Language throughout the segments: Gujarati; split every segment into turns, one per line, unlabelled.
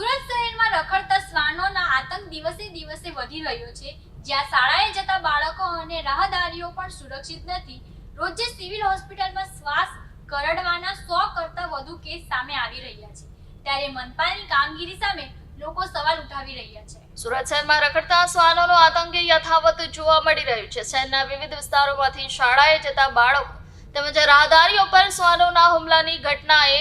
સુરત શહેરમાં રખડતા શ્વાનોના આતંક દિવસે દિવસે વધી રહ્યો છે. જ્યાં શાળાએ જતા બાળકો અને રાહદારીઓ પણ સુરક્ષિત નથી. રોજે સિવિલ હોસ્પિટલમાં શ્વાસ કરડવાના સો કરતા વધુ કેસ સામે આવી રહ્યા છે. ત્યારે મનપાની કામગીરી સામે લોકો સવાલ ઉઠાવી રહ્યા છે.
સુરત શહેરમાં રખડતા શ્વાનોનો આતંક યથાવત જોવા મળી રહ્યું છે. શહેરના વિવિધ વિસ્તારોમાંથી શાળાએ જતા બાળકો તેમજ રાહદારીઓ પર શ્વાનોના હુમલાની ઘટનાએ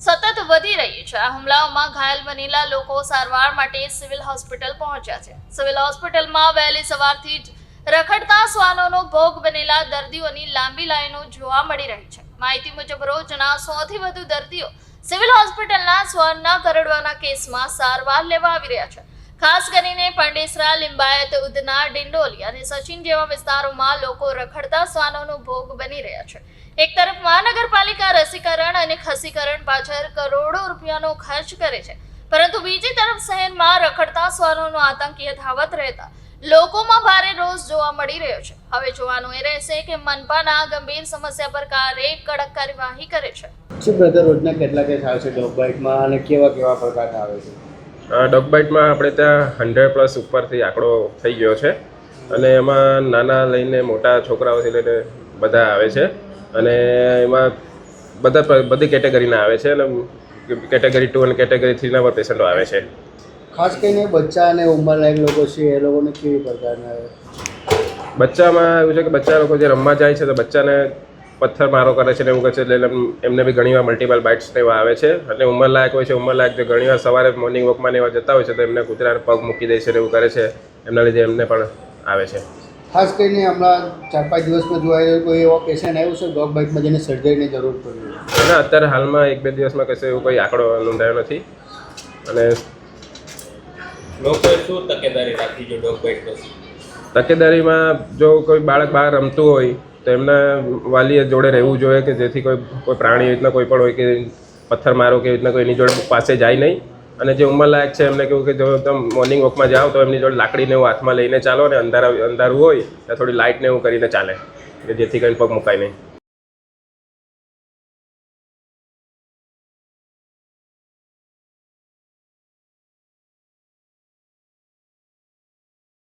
સતત વધી રહી છે. આ હુમલાઓમાં ઘાયલ બનેલા લોકો સારવાર માટે સિવિલ હોસ્પિટલ પહોંચ્યા છે. સિવિલ હોસ્પિટલમાં વહેલી સવારથી જ રખડતા શ્વાનોનો ભોગ બનેલા દર્દીઓની લાંબી લાઈનો જોવા મળી રહી છે. માહિતી મુજબ રોજના સોથી વધુ દર્દીઓ સિવિલ હોસ્પિટલના શ્વાનના કરડવાના કેસમાં સારવાર લેવા આવી રહ્યા છે. ખાસ કરીને પાંડેસરા, લિંબાયત, ઉધના, ડિંડોલી અને સચિન જેવા વિસ્તારોમાં લોકો રખડતા શ્વાનોનો ભોગ બની રહ્યા છે. એક તરફ મહાનગરપાલિકા રસીકરણ અને ખસીકરણ પાછળ કરોડો રૂપિયાનો ખર્ચ કરે છે. પરંતુ બીજી તરફ શહેરમાં રખડતા શ્વાનોનો આતંક યથાવત રહેતા લોકોમાં ભારે રોષ જોવા મળી રહ્યો છે. હવે જોવાનું એ રહેશે કે મનપાના ગંભીર સમસ્યા પર કારે કડક કાર્યવાહી કરે છે.
શું બ્રધર, રોજના કેટલા કેસ આવે છે ડોગ બાઇટમાં અને કેવા કેવા પ્રકારના આવે છે?
ડોગ બાઇટમાં આપણે ત્યાં હંડ્રેડ પ્લસ ઉપરથી આંકડો થઈ ગયો છે. અને એમાં નાના લઈને મોટા છોકરાઓથી લઈને બધા આવે છે. અને એમાં બધા બધી કેટેગરીના આવે છે અને કેટેગરી ટુ અને કેટેગરી થ્રીના પર પેશન્ટો આવે છે.
ખાસ કરીને બચ્ચા અને ઉંમરલાયક લોકો છે એ લોકોને કેવી પ્રકારના
બચ્ચામાં એવું છે કે બચ્ચા લોકો જે રમવા જાય છે તો બચ્ચાને પથ્થર મારો કરે છે ને એવું કરે છે એટલે એમ- એમને બી ઘણીવાર મલ્ટિપલ બાઇટ્સ ને એવા આવે છે. અને ઉંમરલાયક હોય છે ઉંમરલાયક જે ઘણીવાર સવારે મોર્નિંગ વોકમાં એવા જતા હોય છે તો એમને કૂતરાને પગ મૂકી દે છે ને એવું કરે છે. એમના લીધે એમને પણ આવે છે.
ખાસ કરીને હમણાં ચાર પાંચ દિવસમાં જોવા કોઈ એવો પેશન્ટ આવ્યો છે ડોગ બાઇટમાં જેને સર્જરીની જરૂર પડી
ના અત્યારે હાલમાં એક બે દિવસમાં કશે એવું કોઈ આંકડો નોંધાયો નથી. અને
લોકોએ શું તકેદારી રાખવી જોઈએ ડોગ બાઇટ
તકેદારીમાં જો કોઈ બાળક બહાર રમતું હોય તો એમના વાલીએ જોડે રહેવું જોઈએ કે જેથી કોઈ કોઈ પ્રાણી એવી રીતના કોઈ પણ હોય કે પથ્થર મારો કે એવી રીતના કોઈ એની જોડે પાસે જાય નહીં. અને જે ઉંમરલાયક છે એમને કેવું કે જો તમે મોર્નિંગ વોકમાં જાઓ તો એમની જોડે લાકડીને એવું હાથમાં લઈને ચાલો ને, અંધારા, અંધારું હોય, ત્યાં થોડી લાઇટને એવું કરીને ચાલે, કે જેથી કરીને પગ મુકાય નહીં.